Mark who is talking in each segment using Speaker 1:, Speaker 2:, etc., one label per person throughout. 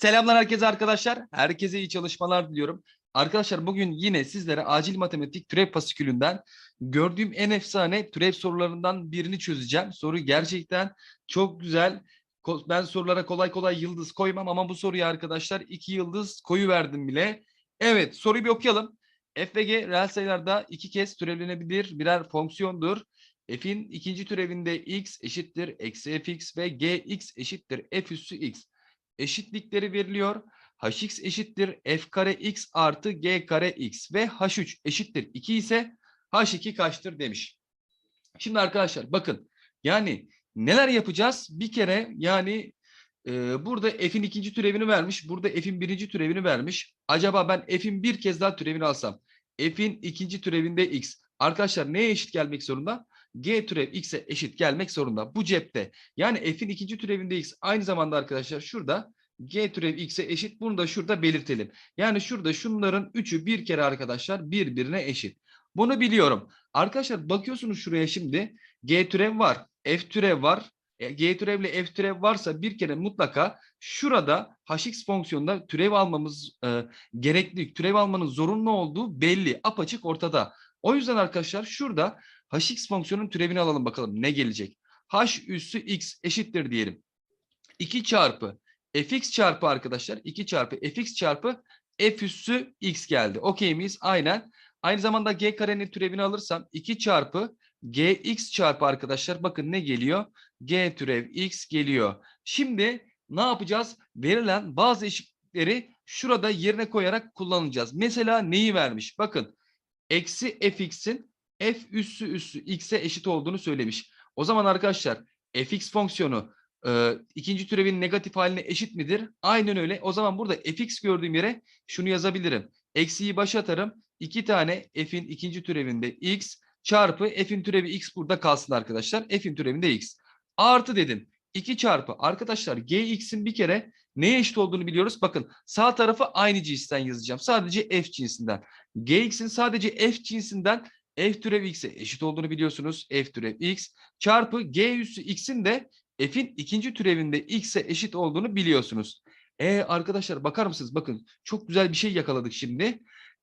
Speaker 1: Selamlar herkese arkadaşlar. Herkese iyi çalışmalar diliyorum. Arkadaşlar bugün yine sizlere acil matematik türev fasikülünden gördüğüm en efsane türev sorularından birini çözeceğim. Soru gerçekten çok güzel. Ben sorulara kolay kolay yıldız koymam ama bu soruya arkadaşlar iki yıldız koyu verdim bile. Evet soruyu bir okuyalım. F ve G reel sayılarda iki kez türevlenebilir birer fonksiyondur. F'in ikinci türevinde x eşittir eksi fx ve gx eşittir f üssü x eşitlikleri veriliyor. hx eşittir f kare x artı g kare x ve h3 eşittir 2 ise h2 kaçtır demiş. Şimdi arkadaşlar bakın yani neler yapacağız? Bir kere yani e, burada f'in ikinci türevini vermiş. Burada f'in birinci türevini vermiş. Acaba ben f'in bir kez daha türevini alsam. f'in ikinci türevinde x. Arkadaşlar neye eşit gelmek zorunda? G türev x'e eşit gelmek zorunda. Bu cepte. Yani f'in ikinci türevinde x aynı zamanda arkadaşlar şurada g türev x'e eşit. Bunu da şurada belirtelim. Yani şurada şunların üçü bir kere arkadaşlar birbirine eşit. Bunu biliyorum. Arkadaşlar bakıyorsunuz şuraya şimdi g türev var, f türev var. E, G türevle f türev varsa bir kere mutlaka şurada hx fonksiyonunda türev almamız e, gerekli. Türev almanın zorunlu olduğu belli. Apaçık ortada. O yüzden arkadaşlar şurada hx fonksiyonun türevini alalım bakalım ne gelecek. h üssü x eşittir diyelim. 2 çarpı fx çarpı arkadaşlar 2 çarpı fx çarpı f üssü x geldi. Okey miyiz? Aynen. Aynı zamanda g karenin türevini alırsam 2 çarpı gx çarpı arkadaşlar bakın ne geliyor? g türev x geliyor. Şimdi ne yapacağız? Verilen bazı eşitlikleri şurada yerine koyarak kullanacağız. Mesela neyi vermiş? Bakın eksi fx'in f üssü üssü x'e eşit olduğunu söylemiş. O zaman arkadaşlar fx fonksiyonu e, ikinci türevin negatif haline eşit midir? Aynen öyle. O zaman burada fx gördüğüm yere şunu yazabilirim. Eksiyi başa atarım. İki tane f'in ikinci türevinde x çarpı f'in türevi x burada kalsın arkadaşlar. F'in türevinde x. Artı dedim. 2 çarpı arkadaşlar gx'in bir kere neye eşit olduğunu biliyoruz. Bakın sağ tarafı aynı cinsten yazacağım. Sadece f cinsinden. gx'in sadece f cinsinden f türev x'e eşit olduğunu biliyorsunuz. f türev x çarpı g üssü x'in de f'in ikinci türevinde x'e eşit olduğunu biliyorsunuz. E arkadaşlar bakar mısınız? Bakın çok güzel bir şey yakaladık şimdi.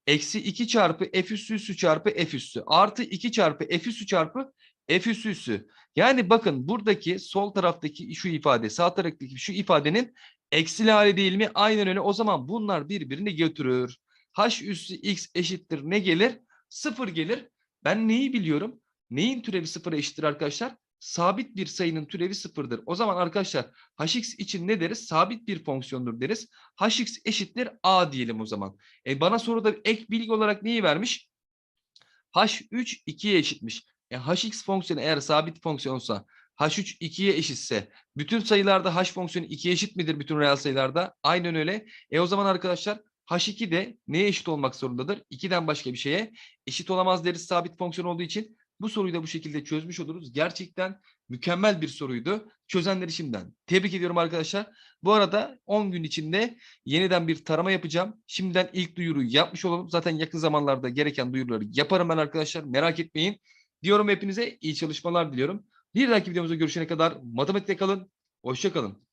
Speaker 1: Eksi 2 çarpı f üssü üssü çarpı f üssü artı 2 çarpı f üssü çarpı f üssü üssü. Yani bakın buradaki sol taraftaki şu ifade sağ taraftaki şu ifadenin eksili hali değil mi? Aynen öyle. O zaman bunlar birbirini götürür. h üssü x eşittir ne gelir? Sıfır gelir. Ben neyi biliyorum? Neyin türevi sıfıra eşittir arkadaşlar? Sabit bir sayının türevi sıfırdır. O zaman arkadaşlar hx için ne deriz? Sabit bir fonksiyondur deriz. hx eşittir a diyelim o zaman. E bana soruda ek bilgi olarak neyi vermiş? h3 2'ye eşitmiş. E hx fonksiyonu eğer sabit fonksiyonsa h3 2'ye eşitse bütün sayılarda h fonksiyonu 2'ye eşit midir bütün reel sayılarda? Aynen öyle. E o zaman arkadaşlar h2 de neye eşit olmak zorundadır? 2'den başka bir şeye eşit olamaz deriz sabit fonksiyon olduğu için. Bu soruyu da bu şekilde çözmüş oluruz. Gerçekten mükemmel bir soruydu. Çözenleri şimdiden tebrik ediyorum arkadaşlar. Bu arada 10 gün içinde yeniden bir tarama yapacağım. Şimdiden ilk duyuruyu yapmış olalım. Zaten yakın zamanlarda gereken duyuruları yaparım ben arkadaşlar. Merak etmeyin. Diyorum hepinize iyi çalışmalar diliyorum. Bir dahaki videomuzda görüşene kadar matematikte kalın. Hoşça kalın.